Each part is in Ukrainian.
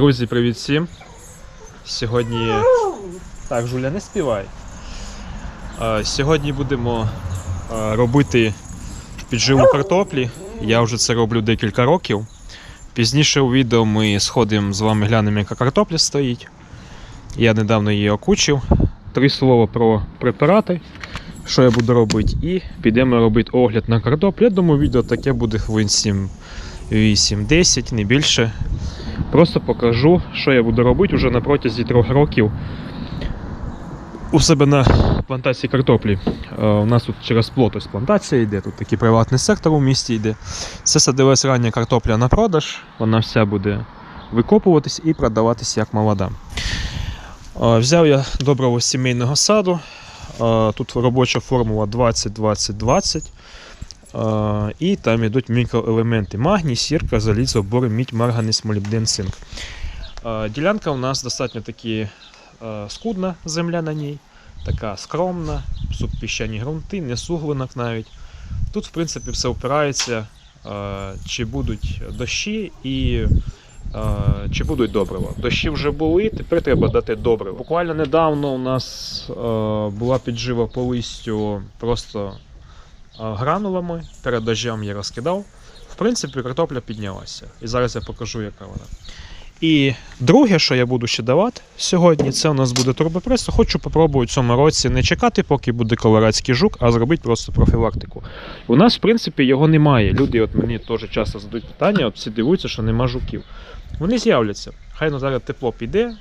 Друзі, привіт всім. Сьогодні. Так, Жуля, не співай. Е, Сьогодні будемо е, робити підживу картоплі. Я вже це роблю декілька років. Пізніше у відео ми сходимо з вами глянемо, яка картопля стоїть. Я недавно її окучив. Три слова про препарати, що я буду робити, і підемо робити огляд на картоплю. Я думаю, відео таке буде хвилин 7, 8, 10, не більше. Просто покажу, що я буду робити вже на протязі трьох років у себе на плантації картоплі. Е, у нас тут через плот ось плантація йде, тут такий приватний сектор у місті йде. Це садилась рання картопля на продаж, вона вся буде викопуватись і продаватися як молода. Е, Взяв я доброго сімейного саду. Е, Тут робоча формула 20-20-20. І там йдуть мікроелементи: магній, сірка, залізо, бор, мідь, марганець, молібден, цинк. Ділянка у нас достатньо таки скудна земля на ній, така скромна, субпіщані ґрунти, не суглинок навіть. Тут, в принципі, все опирається, чи будуть дощі і чи будуть добрива. Дощі вже були, тепер треба дати добриво. Буквально недавно у нас була піджива по листю просто гранулами. Перед дождем я розкидав. В принципі, картопля піднялася. І зараз я покажу, яка вона. І друге, що я буду ще давати сьогодні, це у нас буде турбопресо. Хочу попробувати в цьому році не чекати, поки буде колорадський жук, а зробити просто профілактику. У нас, в принципі, його немає. Люди от мені теж часто задають питання, от всі дивуються, що нема жуків. Вони з'являться. Хай ну, зараз тепло піде,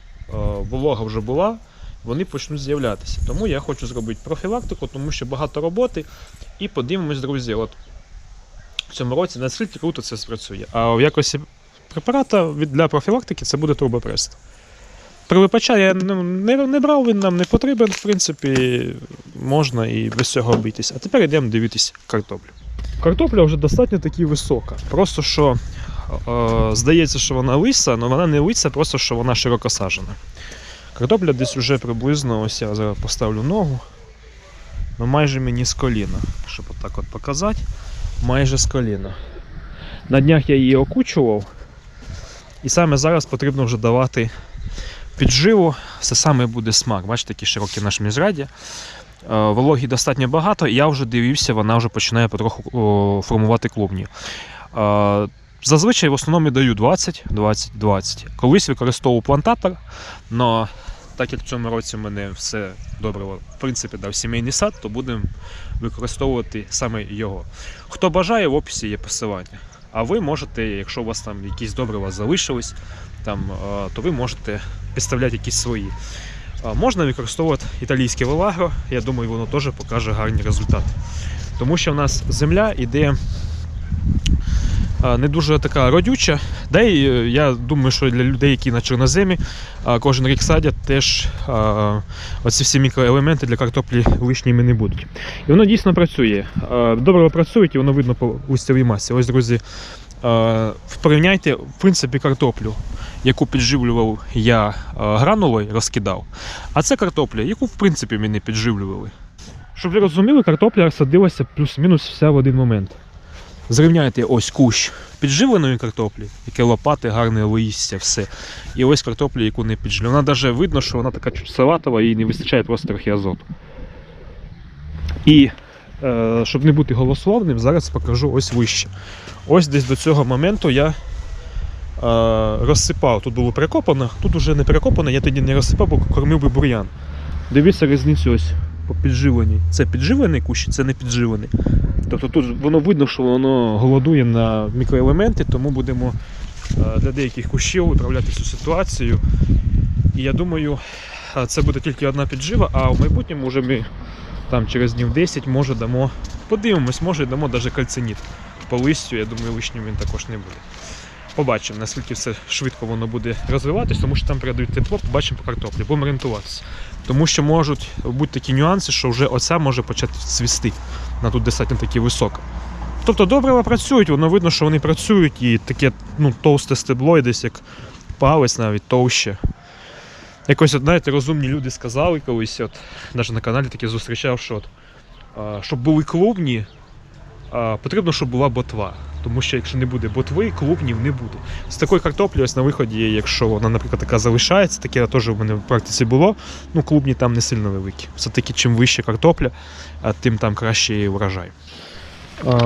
волога вже була, вони почнуть з'являтися. Тому я хочу зробити профілактику, тому що багато роботи. І подивимось, друзі, от в цьому році наскільки круто це спрацює. А в якості препарата для профілактики це буде турбопрест. Привипача я не, не брав, він нам не потрібен, в принципі, можна і без цього обійтись. А тепер йдемо дивитись картоплю. Картопля вже достатньо таки висока. Просто що е, здається, що вона лиса, але вона не лиса, просто що вона широко сажена. Картопля десь уже приблизно, ось я зараз поставлю ногу. Ну майже мені з коліна, щоб отак от показати. Майже з коліна. На днях я її окучував. І саме зараз потрібно вже давати підживу. Все саме буде смак. Бачите, такі широкі наш міжряді. Е, Вологі достатньо багато, і я вже дивився, вона вже починає потроху формувати клубні. Зазвичай в основному даю 20, 20, 20. Колись використовував плантатор, але так як в цьому році в мене все добре, в принципі, дав сімейний сад, то будемо використовувати саме його. Хто бажає, в описі є посилання. А ви можете, якщо у вас там якісь добрива залишились, там, е, то ви можете підставляти якісь свої. Можна використовувати італійське велагро, я думаю, воно теж покаже гарні результати. Тому що в нас земля іде не дуже така родюча. Да і е, я думаю, що для людей, які на чорноземі кожен рік садять, теж оці всі мікроелементи для картоплі лишніми не будуть. І воно дійсно працює. Добре працюють і воно видно по листовій масі. Ось, друзі, порівняйте, в принципі, картоплю, яку підживлював я гранулою, розкидав. А це картопля, яку, в принципі, ми не підживлювали. Щоб ви розуміли, картопля садилася плюс-мінус вся в один момент. Зрівняйте ось кущ підживленої картоплі, яке лопати, гарне листя, все. І ось картопля, яку не підживлю. Вона навіть видно, що вона така чуть салатова, їй не вистачає просто трохи азоту. І е, щоб не бути голословним, зараз покажу ось вище. Ось десь до цього моменту я е, розсипав. Тут було перекопано, тут уже не перекопано, я тоді не розсипав, бо кормив би бур'ян. Дивіться різницю ось по підживленні. Це підживлений кущ, це не підживлений. Тобто тут воно видно, що воно голодує на мікроелементи, тому будемо е, для деяких кущів виправляти цю ситуацію. І я думаю, е, це буде тільки одна піджива, а в майбутньому вже ми там через днів 10 може дамо. Подивимось, може дамо навіть кальциніт по листю, я думаю, лишнім він також не буде. Побачимо, наскільки все швидко воно буде розвиватися, тому що там передають тепло, побачимо по картоплі, будемо орієнтуватися. Тому що можуть бути такі нюанси, що вже оця може почати цвісти. Вона тут достатньо таки висока. Тобто добре працюють, воно видно, що вони працюють і таке ну, товсте стебло, і десь як палець навіть товще. Якось, от, знаєте, розумні люди сказали колись, от, навіть на каналі таке зустрічав, що от, щоб були клубні, потрібно, щоб була ботва. Тому що якщо не буде ботви, клубнів не буде. З такої картоплі, ось на виході, якщо вона, наприклад, така залишається, таке теж в мене в практиці було. Ну, клубні там не сильно великі. Все-таки чим вище картопля, тим там кращий врожай.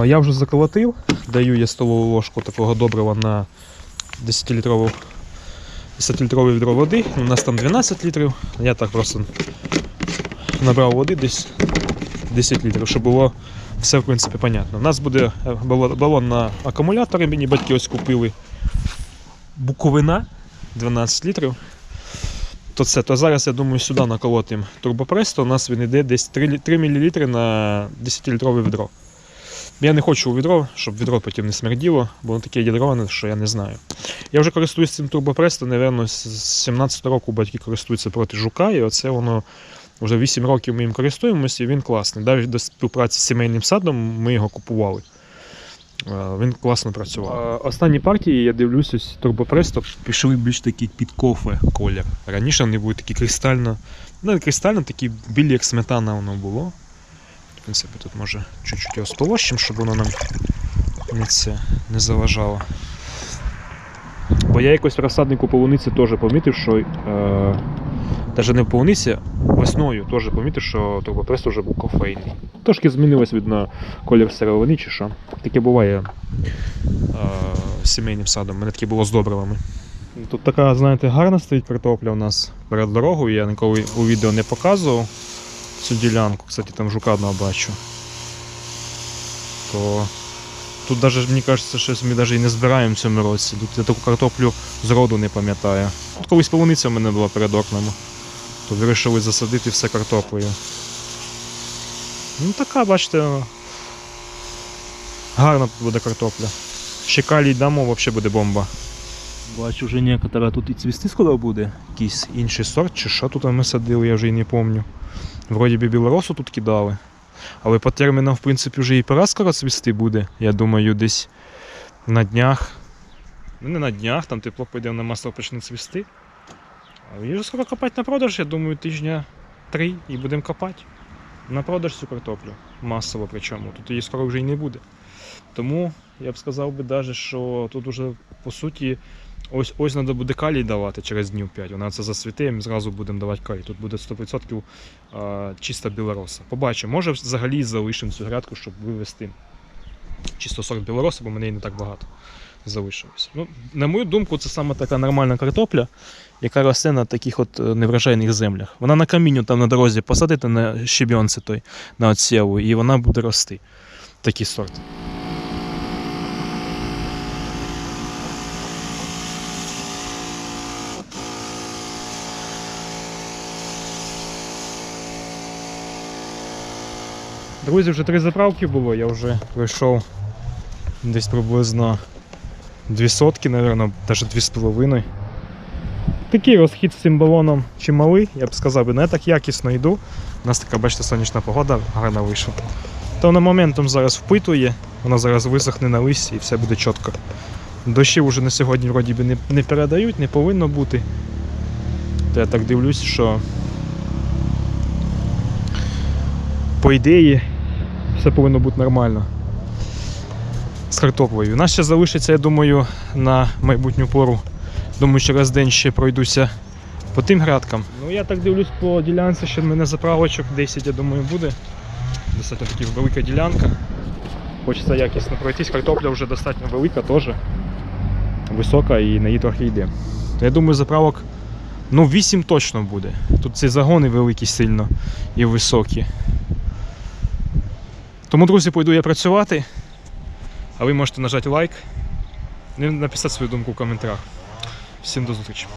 Я вже заколотив, даю я столову ложку такого добрива на 10-літрову 10-літрове відро води. У нас там 12 літрів. Я так просто набрав води десь 10 літрів, щоб було все в принципі понятно. У нас буде е, балон на акумулятори, мені батьки ось купили. Буковина 12 літрів. То це, то зараз я думаю сюди наколотим турбопрес, то у нас він йде десь 3, 3 мл на 10-літрове відро. Я не хочу у відро, щоб відро потім не смерділо, бо воно таке ядроване, що я не знаю. Я вже користуюсь цим турбопрес, то, напевно, з 17 року батьки користуються проти жука, і оце воно вже 8 років ми їм користуємося, і він класний. Навіть до співпраці з сімейним садом ми його купували. Е, Він класно працював. Останні партії, я дивлюсь, ось турбопрес, пішли більш такі під кофе колір. Раніше вони були такі кристально, ну не кристально, такі білі, як сметана воно було. В принципі, тут може чуть-чуть його сполощимо, щоб воно нам не, це, не заважало. Бо я якось в розсаднику полуниці теж помітив, що е, навіть не в полуниці, весною теж помітив, що турбопрес вже був кофейний. Трошки змінилось, видно, колір сировини чи що. Таке буває е, з сімейним садом. У мене таке було з добривами. Тут така, знаєте, гарна стоїть картопля у нас перед дорогою. Я ніколи у відео не показував цю ділянку. Кстати, там жука одного бачу. То тут даже, мені кажеться, щось ми навіть і не збираємо в цьому році. Тут я таку картоплю з роду не пам'ятаю. Тут колись полуниця в мене була перед окнами. То вирішили засадити все картоплею. Ну така, бачите, гарна тут буде картопля. Ще калій дамо, взагалі буде бомба. Бачу, вже некотора тут і цвісти скоро буде. Якийсь інший сорт, чи що тут ми садили, я вже і не пам'ятаю. Вроді би білоросу тут кидали. Але по термінам, в принципі, вже і пора скоро цвісти буде. Я думаю, десь на днях. Ну не на днях, там тепло пойде на масло почне цвісти. Її скоро копати на продаж, я думаю, тижня три і будемо копати. На продаж цю картоплю. Масово причому. Тут її скоро вже й не буде. Тому я б сказав би даже, що тут уже по суті ось ось треба буде калій давати через днів 5. Вона це засвіте, і ми зразу будемо давати калій. Тут буде 100% а, чиста білороса. Побачимо, може взагалі залишимо цю грядку, щоб вивести чисто сорт білороса, бо мене її не так багато залишилось. Ну, на мою думку, це саме така нормальна картопля, яка росте на таких от е, неврожайних землях. Вона на камінню там на дорозі посадити на щебінці той, на отсіву, і вона буде рости. Такий сорт. Друзі, вже три заправки було, я вже пройшов десь приблизно дві сотки, мабуть, навіть дві з половиною. Такий розхід з цим балоном чималий, я б сказав, не так якісно йду. У нас така, бачите, сонячна погода гарна вийшла. То вона моментом зараз впитує, вона зараз висохне на листі і все буде чітко. Дощів вже на сьогодні вроді би не, не передають, не повинно бути. То я так дивлюсь, що по ідеї все повинно бути нормально. З картоплею. У нас ще залишиться, я думаю, на майбутню пору. Думаю, через день ще пройдуся по тим грядкам. Ну я так дивлюсь по ділянці, що в мене заправочок 10, я думаю, буде. Достатньо таки велика ділянка. Хочеться якісно пройтись. Картопля вже достатньо велика теж. Висока і на її трохи йде. Я думаю, заправок ну 8 точно буде. Тут ці загони великі сильно і високі. Тому, друзі, пойду я працювати. А ви можете нажати лайк і написати свою думку в коментарях. Всім до зустрічі.